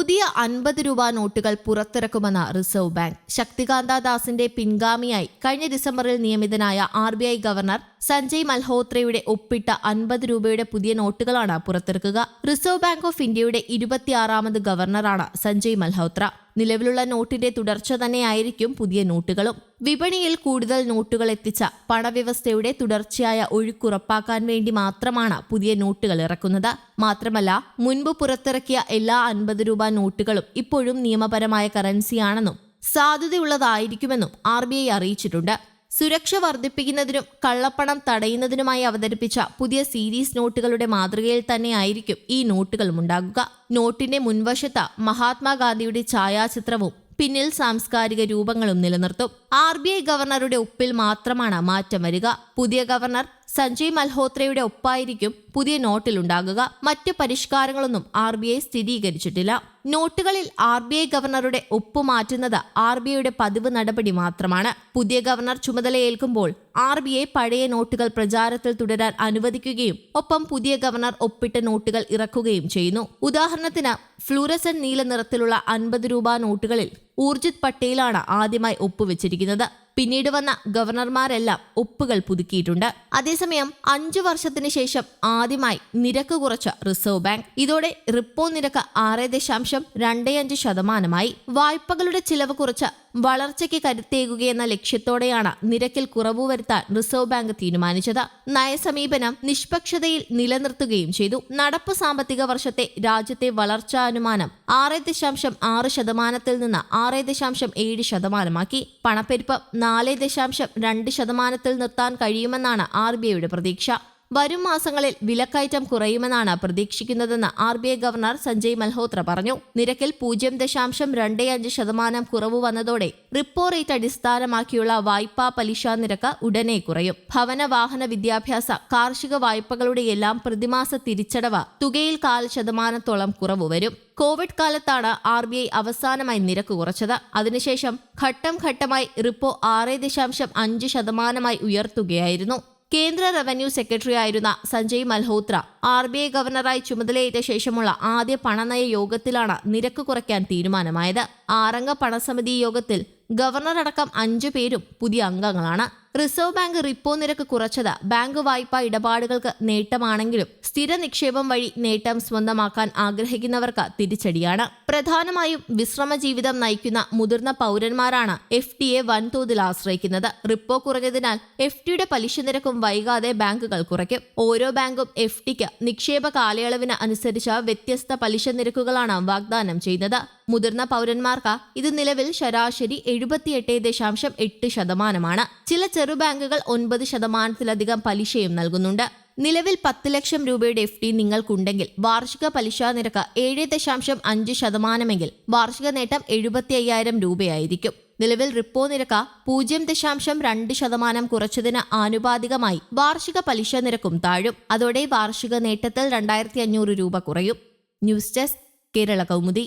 പുതിയ അൻപത് രൂപ നോട്ടുകൾ പുറത്തിറക്കുമെന്ന് റിസർവ് ബാങ്ക്. ശക്തികാന്ത ദാസിന്റെ പിൻഗാമിയായി കഴിഞ്ഞ ഡിസംബറിൽ നിയമിതനായ R B I governor Sanjay മൽഹോത്രയുടെ ഒപ്പിട്ട അൻപത് രൂപയുടെ പുതിയ നോട്ടുകളാണ് പുറത്തിറക്കുക. റിസർവ് ബാങ്ക് ഓഫ് ഇന്ത്യയുടെ ഇരുപത്തിയാറാമത് ഗവർണറാണ് സഞ്ജയ് മൽഹോത്ര. നിലവിലുള്ള നോട്ടിന്റെ തുടർച്ച തന്നെയായിരിക്കും പുതിയ നോട്ടുകളും. വിപണിയിൽ കൂടുതൽ നോട്ടുകൾ എത്തിച്ച പണവ്യവസ്ഥയുടെ തുടർച്ചയായ ഒഴുക്കുറപ്പാക്കാൻ വേണ്ടി മാത്രമാണ് പുതിയ നോട്ടുകൾ ഇറക്കുന്നത്. മാത്രമല്ല മുൻപ് പുറത്തിറക്കിയ എല്ലാ അൻപത് രൂപ നോട്ടുകളും ഇപ്പോഴും നിയമപരമായ കറൻസിയാണെന്നും സാധ്യതയുള്ളതായിരിക്കുമെന്നും ആർ ബി ഐ അറിയിച്ചിട്ടുണ്ട്. സുരക്ഷ വർദ്ധിപ്പിക്കുന്നതിനും കള്ളപ്പണം തടയുന്നതിനുമായി അവതരിപ്പിച്ച പുതിയ സീരീസ് നോട്ടുകളുടെ മാതൃകയിൽ തന്നെയായിരിക്കും ഈ നോട്ടുകളും ഉണ്ടാകുക. നോട്ടിന്റെ മുൻവശത്ത് മഹാത്മാഗാന്ധിയുടെ ഛായാചിത്രവും പിന്നിൽ സാംസ്കാരിക രൂപങ്ങളും നിലനിർത്തും. ആർ ബി ഐ ഗവർണറുടെ ഒപ്പിൽ മാത്രമാണ് മാറ്റം വരിക. പുതിയ ഗവർണർ സഞ്ജയ് മൽഹോത്രയുടെ ഒപ്പായിരിക്കും പുതിയ നോട്ടിലുണ്ടാകുക മറ്റ് പരിഷ്കാരങ്ങളൊന്നും ആർ ബി ഐ സ്ഥിരീകരിച്ചിട്ടില്ല. നോട്ടുകളിൽ ആർ ബി ഐ ഗവർണറുടെ ഒപ്പ് മാറ്റുന്നത് ആർ ബി ഐയുടെ പതിവ് നടപടി മാത്രമാണ്. പുതിയ ഗവർണർ ചുമതലയേൽക്കുമ്പോൾ ആർ ബി ഐ പഴയ നോട്ടുകൾ പ്രചാരത്തിൽ തുടരാൻ അനുവദിക്കുകയും ഒപ്പം പുതിയ ഗവർണർ ഒപ്പിട്ട നോട്ടുകൾ ഇറക്കുകയും ചെയ്യുന്നു. ഉദാഹരണത്തിന് ഫ്ലൂറസൻ നീല നിറത്തിലുള്ള അൻപത് രൂപ നോട്ടുകളിൽ ഊർജിത് പട്ടേലാണ് ആദ്യമായി ഒപ്പുവെച്ചിരിക്കുന്നത്. പിന്നീട് വന്ന ഗവർണർമാരെല്ലാം ഒപ്പുകൾ പുതുക്കിയിട്ടുണ്ട്. അതേസമയം അഞ്ചു വർഷത്തിന് ശേഷം ആദ്യമായി നിരക്ക് കുറച്ച റിസർവ് ബാങ്ക്. ഇതോടെ റിപ്പോ നിരക്ക് ആറ് ദശാംശം രണ്ട് അഞ്ച് ശതമാനമായി. വായ്പകളുടെ ചിലവ് കുറച്ച് വളർച്ചയ്ക്ക് കരുത്തേകുകയെന്ന ലക്ഷ്യത്തോടെയാണ് നിരക്കിൽ കുറവ് വരുത്താൻ റിസർവ് ബാങ്ക് തീരുമാനിച്ചത്. നയസമീപനം നിഷ്പക്ഷതയിൽ നിലനിർത്തുകയും ചെയ്തു. നടപ്പ് സാമ്പത്തിക വർഷത്തെ രാജ്യത്തെ വളർച്ചാ അനുമാനം ആറ് ദശാംശം ആറ് ശതമാനത്തിൽ നിന്ന് ആറ് ദശാംശം ഏഴ് ശതമാനമാക്കി. പണപ്പെരുപ്പം നാല് ദശാംശം രണ്ട് ശതമാനത്തിൽ നിർത്താൻ കഴിയുമെന്നാണ് ആർ ബി ഐയുടെ പ്രതീക്ഷ. വരും മാസങ്ങളിൽ വിലക്കയറ്റം കുറയുമെന്നാണ് പ്രതീക്ഷിക്കുന്നതെന്ന് R B I governor Sanjay Malhotra പറഞ്ഞു. നിരക്കിൽ പൂജ്യം ദശാംശം രണ്ട് അഞ്ച് ശതമാനം കുറവ് വന്നതോടെ റിപ്പോ റേറ്റ് അടിസ്ഥാനമാക്കിയുള്ള വായ്പാ പലിശ നിരക്ക് ഉടനെ കുറയും. ഭവന വാഹന വിദ്യാഭ്യാസ കാർഷിക വായ്പകളുടെയെല്ലാം പ്രതിമാസ തിരിച്ചടവ് തുകയിൽ കാൽ ശതമാനത്തോളം കുറവ് വരും. കോവിഡ് കാലത്താണ് ആർ ബി ഐ അവസാനമായി നിരക്ക് കുറച്ചത്. അതിനുശേഷം ഘട്ടം ഘട്ടമായി റിപ്പോ ആറ് ദശാംശം അഞ്ച് ശതമാനമായി ഉയർത്തുകയായിരുന്നു. കേന്ദ്ര റവന്യൂ സെക്രട്ടറി ആയിരുന്ന Sanjay Malhotra R B I ഗവർണറായി ചുമതലയേറ്റ ശേഷമുള്ള ആദ്യ പണനയ യോഗത്തിലാണ് നിരക്ക് കുറയ്ക്കാൻ തീരുമാനമായത്. ആറംഗ പണസമിതി യോഗത്തിൽ ഗവർണർ അടക്കം അഞ്ചു പേരും പുതിയ അംഗങ്ങളാണ്. റിസർവ് ബാങ്ക് റിപ്പോ നിരക്ക് കുറച്ചത് ബാങ്ക് വായ്പാ ഇടപാടുകൾക്ക് നേട്ടമാണെങ്കിലും സ്ഥിര നിക്ഷേപം വഴി നേട്ടം സ്വന്തമാക്കാൻ ആഗ്രഹിക്കുന്നവർക്ക് തിരിച്ചടിയാണ്. പ്രധാനമായും വിശ്രമ ജീവിതം നയിക്കുന്ന മുതിർന്ന പൗരന്മാരാണ് എഫ് ഡി എ വൻതോതിൽ ആശ്രയിക്കുന്നത്. റിപ്പോ കുറഞ്ഞതിനാൽ എഫ് ഡിയുടെ പലിശ നിരക്കും വൈകാതെ ബാങ്കുകൾ കുറയ്ക്കും. ഓരോ ബാങ്കും എഫ് ഡിക്ക് നിക്ഷേപ കാലയളവിന് അനുസരിച്ച് വ്യത്യസ്ത പലിശ നിരക്കുകളാണ് വാഗ്ദാനം ചെയ്യുന്നത്. മുതിർന്ന പൗരന്മാർക്ക് ഇത് നിലവിൽ ശരാശരി എഴുപത്തിയെട്ട് ദശാംശം എട്ട് ശതമാനമാണ്. ചില ചെറു ബാങ്കുകൾ ഒൻപത് ശതമാനത്തിലധികം പലിശയും നൽകുന്നുണ്ട്. നിലവിൽ പത്ത് ലക്ഷം രൂപയുടെ എഫ് ഡി നിങ്ങൾക്കുണ്ടെങ്കിൽ വാർഷിക പലിശ നിരക്ക് ഏഴ് ദശാംശം അഞ്ച് ശതമാനമെങ്കിൽ വാർഷിക നേട്ടം എഴുപത്തി അയ്യായിരം രൂപയായിരിക്കും. നിലവിൽ റിപ്പോ നിരക്ക് പൂജ്യം ദശാംശം രണ്ട് ശതമാനം കുറച്ചതിന് ആനുപാതികമായി വാർഷിക പലിശ നിരക്കും താഴും. അതോടെ വാർഷിക നേട്ടത്തിൽ രണ്ടായിരത്തി അഞ്ഞൂറ് രൂപ കുറയും. News desk Kerala Kaumudi.